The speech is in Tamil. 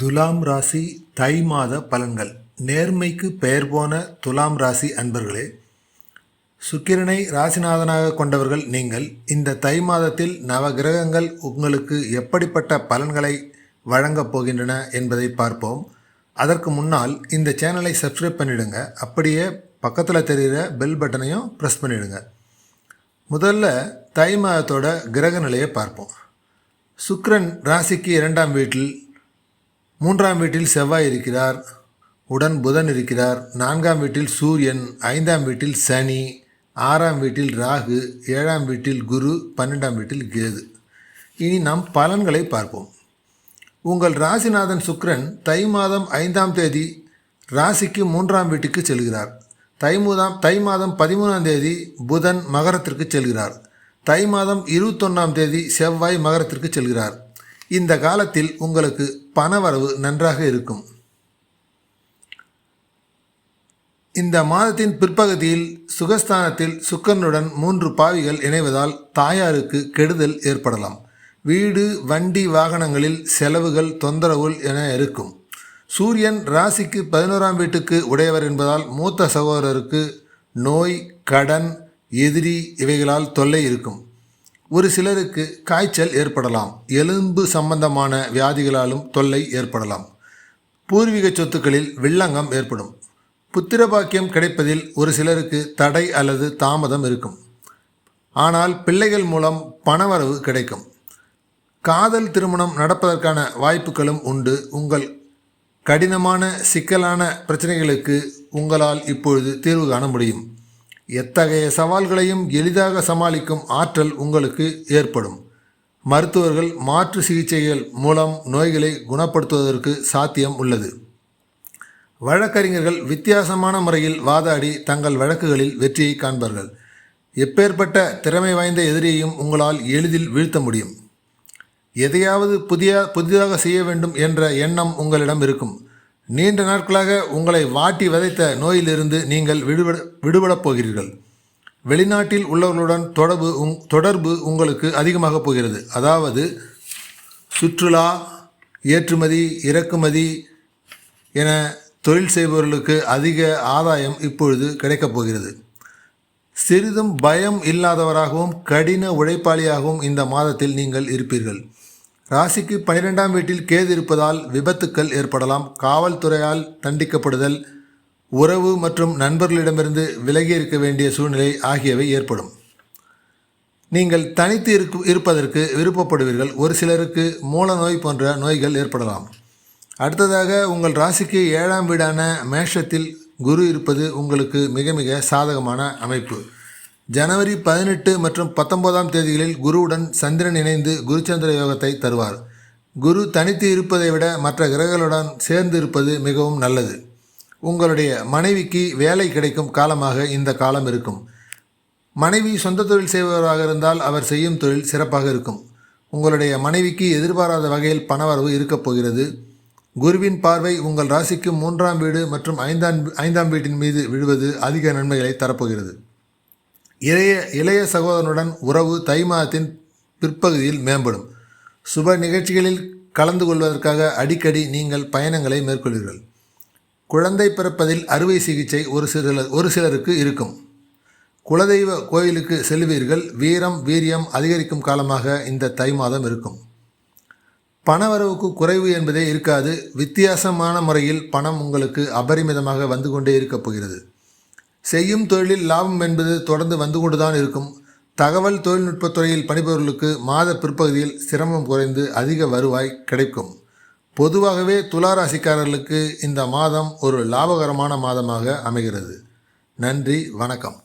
துலாம் ராசி தை மாத பலன்கள். நேர்மைக்கு பெயர் போன துலாம் ராசி அன்பர்களே சுக்கிரனை ராசிநாதனாக கொண்டவர்கள் நீங்கள் இந்த தை மாதத்தில் நவ கிரகங்கள் உங்களுக்கு எப்படிப்பட்ட பலன்களை வழங்கப் போகின்றன என்பதை பார்ப்போம். அதற்கு முன்னால் இந்த சேனலை சப்ஸ்கிரைப் பண்ணிவிடுங்க அப்படியே பக்கத்தில் தெரிகிற பெல் பட்டனையும் ப்ரெஸ் பண்ணிவிடுங்க முதல்ல தை மாதத்தோட கிரக நிலையை பார்ப்போம். சுக்கிரன் ராசிக்கு இரண்டாம் வீட்டில் மூன்றாம் வீட்டில் செவ்வாய் இருக்கிறார் உடன் புதன் இருக்கிறார். நான்காம் வீட்டில் சூரியன் ஐந்தாம் வீட்டில் சனி ஆறாம் வீட்டில் ராகு ஏழாம் வீட்டில் குரு பன்னெண்டாம் வீட்டில் கேது. இனி நாம் பலன்களை பார்ப்போம். உங்கள் ராசிநாதன் சுக்ரன் தை மாதம் ஐந்தாம் தேதி ராசிக்கு மூன்றாம் வீட்டுக்கு செல்கிறார். தை மூதாம் தை மாதம் பதிமூணாம் தேதி புதன் மகரத்திற்கு செல்கிறார். தை மாதம் இருபத்தொன்னாம் தேதி செவ்வாய் மகரத்திற்கு செல்கிறார். இந்த காலத்தில் உங்களுக்கு பணவரவு நன்றாக இருக்கும். இந்த மாதத்தின் பிற்பகுதியில் சுகஸ்தானத்தில் சுக்கரனுடன் மூன்று பாவிகள் இணைவதால் தாயாருக்கு கெடுதல் ஏற்படலாம். வீடு வண்டி வாகனங்களில் செலவுகள் தொந்தரவுகள் என இருக்கும். சூரியன் ராசிக்கு பதினோராம் வீட்டுக்கு உடையவர் என்பதால் மூத்த சகோதரருக்கு நோய் கடன் எதிரி இவைகளால் தொல்லை இருக்கும். ஒரு சிலருக்கு காய்ச்சல் ஏற்படலாம். எலும்பு சம்பந்தமான வியாதிகளாலும் தொல்லை ஏற்படலாம். பூர்வீக சொத்துக்களில் வில்லங்கம் ஏற்படும். புத்திரபாக்கியம் கிடைப்பதில் ஒரு சிலருக்கு தடை அல்லது தாமதம் இருக்கும். ஆனால் பிள்ளைகள் மூலம் பணவரவு கிடைக்கும். காதல் திருமணம் நடப்பதற்கான வாய்ப்புகளும் உண்டு. உங்கள் கடினமான சிக்கலான பிரச்சனைகளுக்கு உங்களால் இப்பொழுது தீர்வு காண முடியும். எத்தகைய சவால்களையும் எளிதாக சமாளிக்கும் ஆற்றல் உங்களுக்கு ஏற்படும். மருத்துவர்கள் மாற்று சிகிச்சைகள் மூலம் நோய்களை குணப்படுத்துவதற்கு சாத்தியம் உள்ளது. வழக்கறிஞர்கள் வித்தியாசமான முறையில் வாதாடி தங்கள் வழக்குகளில் வெற்றியை காண்பார்கள். எப்பேற்பட்ட திறமை வாய்ந்த எதிரியையும் உங்களால் எளிதில் வீழ்த்த முடியும். எதையாவது புதிய புதிதாக செய்ய வேண்டும் என்ற எண்ணம் உங்களிடம் இருக்கும். நீண்ட நாட்களாக உங்களை வாட்டி விதைத்த நோயிலிருந்து நீங்கள் விடுபட விடுபடப் போகிறீர்கள். வெளிநாட்டில் உள்ளவர்களுடன் தொடர்பு உங் தொடர்பு உங்களுக்கு அதிகமாக போகிறது. அதாவது சுற்றுலா ஏற்றுமதி இறக்குமதி என தொழில் செய்பவர்களுக்கு அதிக ஆதாயம் இப்பொழுது கிடைக்கப் போகிறது. சிறிதும் பயம் இல்லாதவராகவும் கடின உழைப்பாளியாகவும் இந்த மாதத்தில் நீங்கள் இருப்பீர்கள். ராசிக்கு பனிரெண்டாம் வீட்டில் கேது இருப்பதால் விபத்துக்கள் ஏற்படலாம். காவல்துறையால் தண்டிக்கப்படுதல் உறவு மற்றும் நண்பர்களிடமிருந்து விலகி இருக்க வேண்டிய சூழ்நிலை ஆகியவை ஏற்படும். நீங்கள் தனித்து இருக்கு இருப்பதற்கு விருப்பப்படுவீர்கள். ஒரு சிலருக்கு மூல நோய் போன்ற நோய்கள் ஏற்படலாம். அடுத்ததாக உங்கள் ராசிக்கு ஏழாம் வீடான மேஷத்தில் குரு இருப்பது உங்களுக்கு மிக மிக சாதகமான அமைப்பு. ஜனவரி பதினெட்டு மற்றும் பத்தொன்பதாம் தேதிகளில் குருவுடன் சந்திரன் இணைந்து குருச்சந்திர யோகத்தை தருவார். குரு தனித்து இருப்பதை விட மற்ற கிரகங்களுடன் சேர்ந்து இருப்பது மிகவும் நல்லது. உங்களுடைய மனைவிக்கு வேலை கிடைக்கும் காலமாக இந்த காலம் இருக்கும். மனைவி சொந்த தொழில் செய்பவராக இருந்தால் அவர் செய்யும் தொழில் சிறப்பாக இருக்கும். உங்களுடைய மனைவிக்கு எதிர்பாராத வகையில் பணவரவு இருக்கப் போகிறது. குருவின் பார்வை உங்கள் ராசிக்கு மூன்றாம் வீடு மற்றும் ஐந்தாம் ஐந்தாம் வீட்டின் மீது விழுவது அதிக நன்மைகளை தரப்போகிறது. இளைய இளைய சகோதரனுடன் உறவு தை மாதத்தின் பிற்பகுதியில் மேம்படும். சுப நிகழ்ச்சிகளில் கலந்து கொள்வதற்காக அடிக்கடி நீங்கள் பயணங்களை மேற்கொள்வீர்கள். குழந்தை பிறப்பதில் அறுவை சிகிச்சை ஒரு சில ஒரு சிலருக்கு இருக்கும். குலதெய்வ கோயிலுக்கு செல்வீர்கள். வீரம் வீரியம் அதிகரிக்கும் காலமாக இந்த தை மாதம் இருக்கும். பணவரவுக்கு குறைவு என்பதே இருக்காது. வித்தியாசமான முறையில் பணம் உங்களுக்கு அபரிமிதமாக வந்து கொண்டே இருக்கப் போகிறது. செய்யும் தொழிலில் லாபம் என்பது தொடர்ந்து வந்து கொண்டுதான் இருக்கும். தகவல் தொழில்நுட்பத் துறையில் பணிபவர்களுக்கு மாத பிற்பகுதியில் சிரமம் குறைந்து அதிக வருவாய் கிடைக்கும். பொதுவாகவே துளாராசிக்காரர்களுக்கு இந்த மாதம் ஒரு லாபகரமான மாதமாக அமைகிறது. நன்றி வணக்கம்.